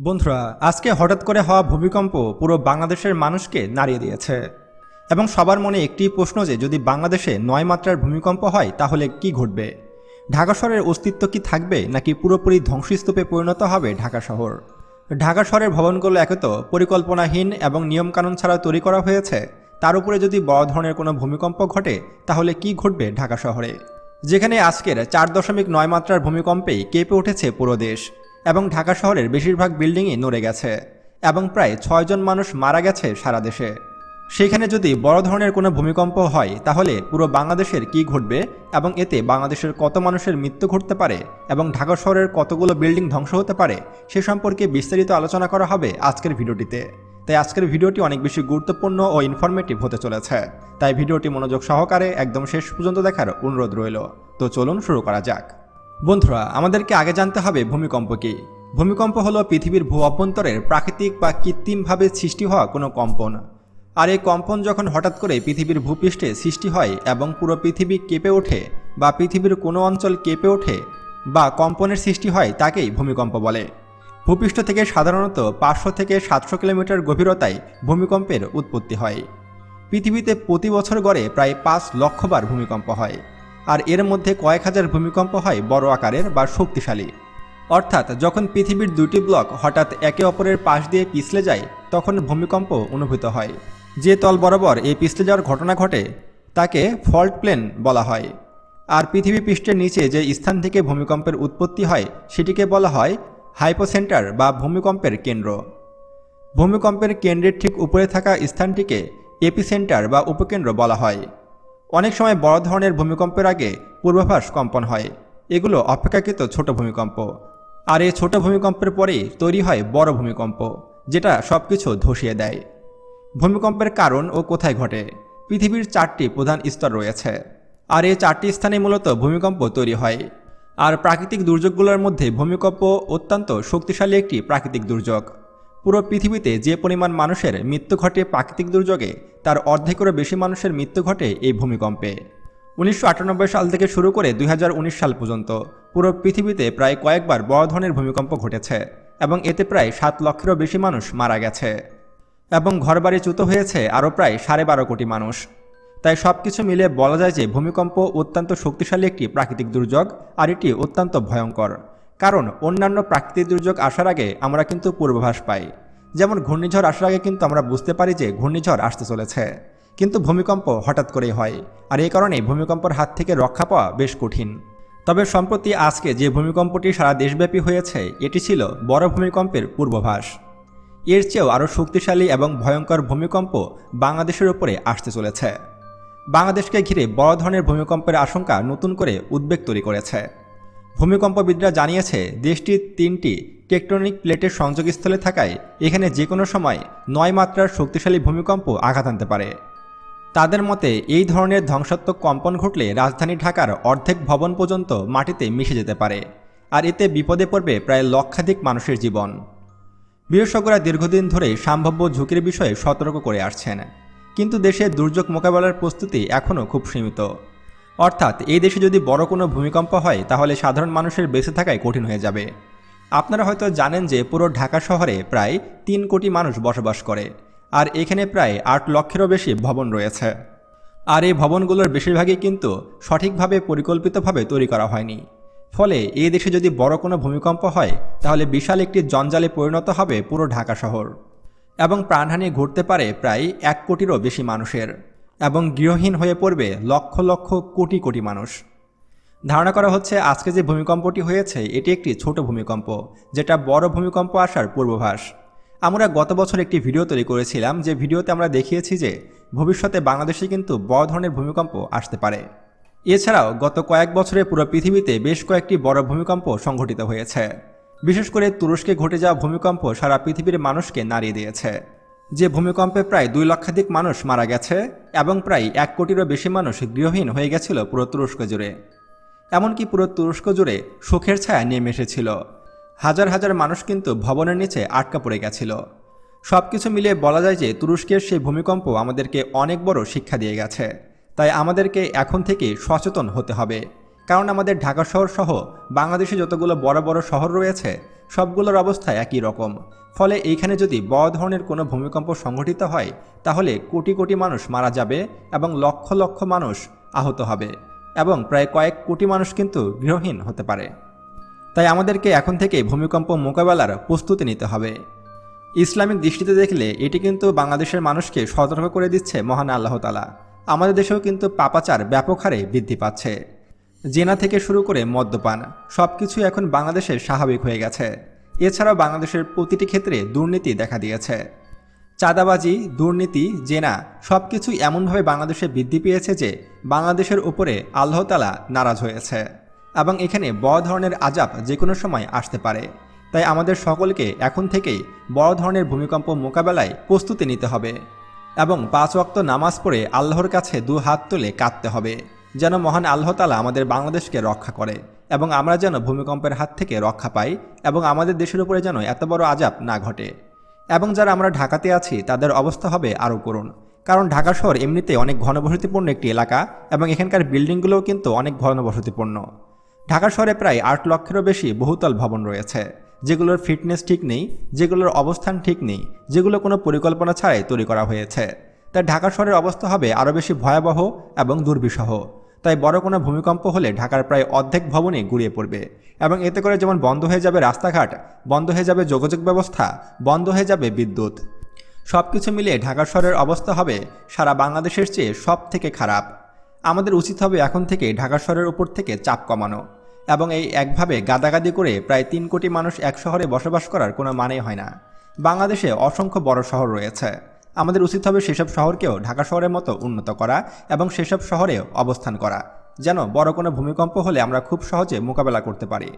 বন্ধুরা, আজকে হঠাৎ করে হওয়া ভূমিকম্প পুরো বাংলাদেশের মানুষকে নাড়িয়ে দিয়েছে। এবং সবার মনে একটি প্রশ্ন যে, যদি বাংলাদেশে নয় মাত্রার ভূমিকম্প হয়, তাহলে কি ঘটবে? ঢাকা শহরের অস্তিত্ব কি থাকবে, নাকি পুরোপুরি ধ্বংসস্তূপে পরিণত হবে ঢাকা শহর? ঢাকা শহরের ভবনগুলো একত পরিকল্পনাহীন এবং নিয়মকানুন ছাড়া তৈরি করা হয়েছে, তার উপরে যদি বড় ধরনের কোনো ভূমিকম্প ঘটে, তাহলে কি ঘটবে ঢাকা শহরে? যেখানে আজকের চার দশমিক নয় মাত্রার ভূমিকম্পেই কেঁপে উঠেছে পুরো দেশ। এবং ঢাকা শহরের বেশিরভাগ বিল্ডিংই নড়ে গেছে এবং প্রায় ছয়জন মানুষ মারা গেছে সারা দেশে। সেখানে যদি বড় ধরনের কোনো ভূমিকম্প হয়, তাহলে পুরো বাংলাদেশের কি ঘটবে এবং এতে বাংলাদেশের কত মানুষের মৃত্যু ঘটতে পারে এবং ঢাকা শহরের কতগুলো বিল্ডিং ধ্বংস হতে পারে, সে সম্পর্কে বিস্তারিত আলোচনা করা হবে আজকের ভিডিওটিতে। তাই আজকের ভিডিওটি অনেক বেশি গুরুত্বপূর্ণ ও ইনফরমেটিভ হতে চলেছে। তাই ভিডিওটি মনোযোগ সহকারে একদম শেষ পর্যন্ত দেখার অনুরোধ রইল। তো চলুন শুরু করা যাক। বন্ধুরা, আমাদেরকে আগে জানতে হবে ভূমিকম্প কি। ভূমিকম্প হলো পৃথিবীর ভূ অভ্যন্তরের প্রাকৃতিক বা কৃত্রিমভাবে সৃষ্টি হওয়া কোনো কম্পন। আর এই কম্পন যখন হঠাৎ করে পৃথিবীর ভূপৃষ্ঠে সৃষ্টি হয় এবং পুরো পৃথিবী কেঁপে ওঠে বা পৃথিবীর কোনো অঞ্চল কেঁপে ওঠে বা কম্পনের সৃষ্টি হয় তাকেই ভূমিকম্প বলে। ভূপৃষ্ঠ থেকে সাধারণত পাঁচশো থেকে সাতশো কিলোমিটার গভীরতায় ভূমিকম্পের উৎপত্তি হয়। পৃথিবীতে প্রতি বছর গড়ে প্রায় পাঁচ লক্ষবার ভূমিকম্প হয়। আর এর মধ্যে কয়েক হাজার ভূমিকম্প হয় বড় আকারের বা শক্তিশালী। অর্থাৎ যখন পৃথিবীর দুটি ব্লক হঠাৎ একে অপরের পাশ দিয়ে পিছলে যায়, তখন ভূমিকম্প অনুভূত হয়। যে তল বরাবর এই পিছলে যাওয়ার ঘটনা ঘটে, তাকে ফল্ট প্লেন বলা হয়। আর পৃথিবী পৃষ্ঠের নিচে যে স্থান থেকে ভূমিকম্পের উৎপত্তি হয়, সেটিকে বলা হয় হাইপোসেন্টার বা ভূমিকম্পের কেন্দ্র। ভূমিকম্পের কেন্দ্রের ঠিক উপরে থাকা স্থানটিকে এপিসেন্টার বা উপকেন্দ্র বলা হয়। অনেক সময় বড় ধরনের ভূমিকম্পের আগে পূর্বাভাস কম্পন হয়। এগুলো অপেক্ষাকৃত ছোট ভূমিকম্প। আর এই ছোট ভূমিকম্পের পরেই তৈরি হয় বড় ভূমিকম্প, যেটা সব কিছু ধসিয়ে দেয়। ভূমিকম্পের কারণ ও কোথায় ঘটে? পৃথিবীর চারটি প্রধান স্তর রয়েছে। আর এই চারটি স্থানে মূলত ভূমিকম্প তৈরি হয়। আর প্রাকৃতিক দুর্যোগগুলোর মধ্যে ভূমিকম্প অত্যন্ত শক্তিশালী একটি প্রাকৃতিক দুর্যোগ। পুরো পৃথিবীতে যে পরিমাণ মানুষের মৃত্যু ঘটে প্রাকৃতিক দুর্যোগে, তার অর্ধেকেরও বেশি মানুষের মৃত্যু ঘটে এই ভূমিকম্পে। উনিশশো আটানব্বই সাল থেকে শুরু করে দুই হাজার উনিশ সাল পর্যন্ত পুরো পৃথিবীতে প্রায় কয়েকবার বড় ধরনের ভূমিকম্প ঘটেছে এবং এতে প্রায় সাত লক্ষেরও বেশি মানুষ মারা গেছে এবং ঘরবাড়ি চ্যুত হয়েছে আরও প্রায় সাড়ে বারো কোটি মানুষ। তাই সব কিছু মিলে বলা যায় যে ভূমিকম্প অত্যন্ত শক্তিশালী একটি প্রাকৃতিক দুর্যোগ আর এটি অত্যন্ত ভয়ঙ্কর। কারণ অন্যান্য প্রাকৃতিক দুর্যোগ আসার আগে আমরা কিন্তু পূর্বাভাস পাই। যেমন ঘূর্ণিঝড় আসার আগে কিন্তু আমরা বুঝতে পারি যে ঘূর্ণিঝড় আসতে চলেছে। কিন্তু ভূমিকম্প হঠাৎ করেই হয়, আর এই কারণে ভূমিকম্পের হাত থেকে রক্ষা পাওয়া বেশ কঠিন। তবে সম্প্রতি আজকে যে ভূমিকম্পটি সারা দেশব্যাপী হয়েছে, এটি ছিল বড় ভূমিকম্পের পূর্বাভাস। এর চেয়েও আরও শক্তিশালী এবং ভয়ঙ্কর ভূমিকম্প বাংলাদেশের উপরে আসতে চলেছে। বাংলাদেশকে ঘিরে বড় ধরনের ভূমিকম্পের আশঙ্কা নতুন করে উদ্বেগ তৈরি করেছে। ভূমিকম্পবিদরা জানিয়েছে, দেশটির তিনটি টেকটনিক প্লেটের সংযোগস্থলে থাকায় এখানে যে কোনো সময় নয় মাত্রার শক্তিশালী ভূমিকম্প আঘাত আনতে পারে। তাদের মতে, এই ধরনের ধ্বংসাত্মক কম্পন ঘটলে রাজধানী ঢাকার অর্ধেক ভবন পর্যন্ত মাটিতে মিশে যেতে পারে, আর এতে বিপদে পড়বে প্রায় লক্ষাধিক মানুষের জীবন। বিশেষজ্ঞরা দীর্ঘদিন ধরে সম্ভাব্য ঝুঁকির বিষয়ে সতর্ক করে আসছেন, কিন্তু দেশে দুর্যোগ মোকাবেলার প্রস্তুতি এখনও খুব সীমিত। অর্থাৎ এই দেশে যদি বড় কোনো ভূমিকম্প হয়, তাহলে সাধারণ মানুষের বেঁচে থাকাই কঠিন হয়ে যাবে। আপনারা হয়তো জানেন যে পুরো ঢাকা শহরে প্রায় তিন কোটি মানুষ বসবাস করে, আর এখানে প্রায় আট লক্ষেরও বেশি ভবন রয়েছে। আর এই ভবনগুলোর বেশিরভাগই কিন্তু সঠিকভাবে পরিকল্পিতভাবে তৈরি করা হয়নি। ফলে এই দেশে যদি বড় কোনো ভূমিকম্প হয়, তাহলে বিশাল একটি জঞ্জালে পরিণত হবে পুরো ঢাকা শহর। এবং প্রাণহানি ঘটতে পারে প্রায় এক কোটিরও বেশি মানুষের। এবং গৃহহীন হয়ে পড়বে লক্ষ লক্ষ কোটি কোটি মানুষ। ধারণা করা হচ্ছে আজকে যে ভূমিকম্পটি হয়েছে, এটি একটি ছোট ভূমিকম্প, যেটা বড় ভূমিকম্প আসার পূর্বাভাস। আমরা গত বছর একটি ভিডিও তৈরি করেছিলাম, যে ভিডিওতে আমরা দেখিয়েছি যে ভবিষ্যতে বাংলাদেশে কিন্তু বড় ধরনের ভূমিকম্প আসতে পারে। এছাড়াও গত কয়েক বছরে পুরো পৃথিবীতে বেশ কয়েকটি বড় ভূমিকম্প সংঘটিত হয়েছে। বিশেষ করে তুরস্কে ঘটে যাওয়া ভূমিকম্প সারা পৃথিবীর মানুষকে নাড়িয়ে দিয়েছে। যে ভূমিকম্পে প্রায় দুই লক্ষাধিক মানুষ মারা গেছে এবং প্রায় এক কোটিরও বেশি মানুষ গৃহহীন হয়ে গেছিল পুরো তুরস্ক জুড়ে। এমনকি পুরো তুরস্ক জুড়ে শোকের ছায়া নেমে এসেছিল। হাজার হাজার মানুষ কিন্তু ভবনের নিচে আটকা পড়ে গেছিল। সব কিছু মিলিয়ে বলা যায় যে তুরস্কের সেই ভূমিকম্প আমাদেরকে অনেক বড় শিক্ষা দিয়ে গেছে। তাই আমাদেরকে এখন থেকে সচেতন হতে হবে। কারণ আমাদের ঢাকা শহর সহ বাংলাদেশে যতগুলো বড় বড় শহর রয়েছে, সবগুলোর অবস্থা একই রকম। ফলে এইখানে যদি বড় ধরনের কোনো ভূমিকম্প সংঘটিত হয়, তাহলে কোটি কোটি মানুষ মারা যাবে এবং লক্ষ লক্ষ মানুষ আহত হবে এবং প্রায় কয়েক কোটি মানুষ কিন্তু গৃহহীন হতে পারে। তাই আমাদেরকে এখন থেকে ভূমিকম্প মোকাবেলার প্রস্তুতি নিতে হবে। ইসলামিক দৃষ্টিতে দেখলে এটি কিন্তু বাংলাদেশের মানুষকে সতর্ক করে দিচ্ছে মহান আল্লাহতালা আমাদের দেশেও কিন্তু পাপাচার ব্যাপক হারে বৃদ্ধি পাচ্ছে। জেনা থেকে শুরু করে মদ্যপান সব কিছু এখন বাংলাদেশে স্বাভাবিক হয়ে গেছে। এছাড়াও বাংলাদেশের প্রতিটি ক্ষেত্রে দুর্নীতি দেখা দিয়েছে। চাঁদাবাজি, দুর্নীতি, জেনা সব কিছুই এমনভাবে বাংলাদেশে বৃদ্ধি পেয়েছে যে বাংলাদেশের উপরে আল্লাহতালা নারাজ হয়েছে এবং এখানে বড় ধরনের আজাব যে কোনো সময় আসতে পারে। তাই আমাদের সকলকে এখন থেকেই বড় ধরনের ভূমিকম্প মোকাবেলায় প্রস্তুতি নিতে হবে এবং পাঁচ ওয়াক্ত নামাজ পড়ে আল্লাহর কাছে দু হাত তুলে কাঁদতে হবে। যেন মহান আল্লাহতালা আমাদের বাংলাদেশকে রক্ষা করে এবং আমরা যেন ভূমিকম্পের হাত থেকে রক্ষা পাই এবং আমাদের দেশের উপরে যেন এত বড় আজাব না ঘটে। এবং যারা আমরা ঢাকাতে আছি, তাদের অবস্থা হবে আরও করুন কারণ ঢাকা শহর এমনিতে অনেক ঘনবসতিপূর্ণ একটি এলাকা এবং এখানকার বিল্ডিংগুলোও কিন্তু অনেক ঘনবসতিপূর্ণ। ঢাকা শহরে প্রায় আট লক্ষেরও বেশি বহুতল ভবন রয়েছে, যেগুলোর ফিটনেস ঠিক নেই, যেগুলোর অবস্থান ঠিক নেই, যেগুলো কোনো পরিকল্পনা ছাড়াই তৈরি করা হয়েছে। তাই ঢাকা শহরের অবস্থা হবে আরও বেশি ভয়াবহ এবং দুর্বিষহ। তাই বড় কোনো ভূমিকম্প হলে ঢাকার প্রায় অর্ধেক ভবনই গুড়িয়ে পড়বে এবং এতে করে যেমন বন্ধ হয়ে যাবে রাস্তাঘাট, বন্ধ হয়ে যাবে যোগাযোগ ব্যবস্থা, বন্ধ হয়ে যাবে বিদ্যুৎ। সব কিছু মিলিয়ে ঢাকা শহরের অবস্থা হবে সারা বাংলাদেশের চেয়ে সব থেকে খারাপ। আমাদের উচিত হবে এখন থেকে ঢাকা শহরের উপর থেকে চাপ কমানো এবং এই একভাবে গাদাগাদি করে প্রায় তিন কোটি মানুষ এক শহরে বসবাস করার কোনো মানেই হয় না। বাংলাদেশে অসংখ্য বড় শহর রয়েছে। আমাদের উচিত হবে সেসব শহরকেও ঢাকা শহরের মতো উন্নত করা এবং সেসব শহরে অবস্থান করা। যেন বড় কোনো ভূমিকম্প হলে আমরা খুব সহজে মোকাবেলা করতে পারি।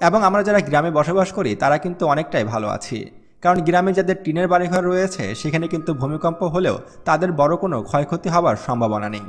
এবং আমরা যারা গ্রামে বসবাস করি, তারা কিন্তু অনেকটাই ভালো আছি। কারণ গ্রামে যাদের টিনের বাড়িঘর রয়েছে, সেখানে কিন্তু ভূমিকম্প হলেও তাদের বড় কোনো ক্ষয়ক্ষতি হওয়ার সম্ভাবনা নেই।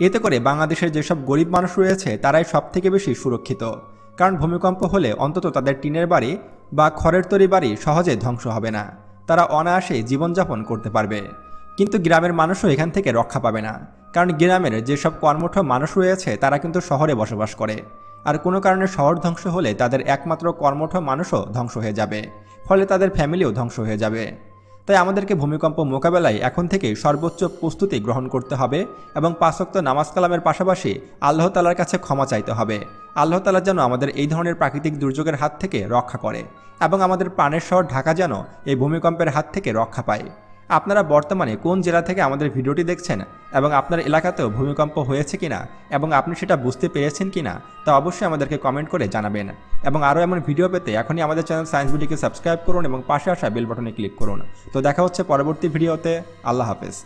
এতে করে বাংলাদেশের যেসব গরিব মানুষ রয়েছে, তারাই সব থেকে বেশি সুরক্ষিত। কারণ ভূমিকম্প হলে অন্তত তাদের টিনের বাড়ি বা খড়ের তৈরি বাড়ি সহজে ধ্বংস হবে না। তারা অনায়াসে জীবনযাপন করতে পারবে। কিন্তু গ্রামের মানুষও এখান থেকে রক্ষা পাবে না। কারণ গ্রামের যেসব কর্মঠ মানুষ রয়েছে, তারা কিন্তু শহরে বসবাস করে। আর কোনো কারণে শহর ধ্বংস হলে তাদের একমাত্র কর্মঠ মানুষও ধ্বংস হয়ে যাবে। ফলে তাদের ফ্যামিলিও ধ্বংস হয়ে যাবে। তাই আমাদেরকে ভূমিকম্প মোকাবেলায় এখন থেকে সর্বোচ্চ প্রস্তুতি গ্রহণ করতে হবে এবং পাঁচক্ত নামাজ কালামের পাশাপাশি আল্লাহ তালার কাছে ক্ষমা চাইতে হবে। আল্লাহ তালা যেন আমাদের এই ধরনের প্রাকৃতিক দুর্যোগের হাত থেকে রক্ষা করে এবং আমাদের প্রাণের শহর ঢাকা যেন এই ভূমিকম্পের হাত থেকে রক্ষা পায়। আপনারা বর্তমানে কোন জেলা থেকে আমাদের ভিডিওটি দেখছেন এবং আপনার এলাকাতেও ভূমিকম্প হয়েছে কিনা এবং আপনি সেটা বুঝতে পেরেছেন কিনা তা অবশ্যই আমাদেরকে কমেন্ট করে জানাবেন। এবং আরও এমন ভিডিও পেতে এখনই আমাদের চ্যানেল সায়েন্স ভিডিওকে সাবস্ক্রাইব করুন এবং পাশে আসা বেল বাটনে ক্লিক করুন। তো দেখা হচ্ছে পরবর্তী ভিডিওতে আল্লাহ হাফেজ।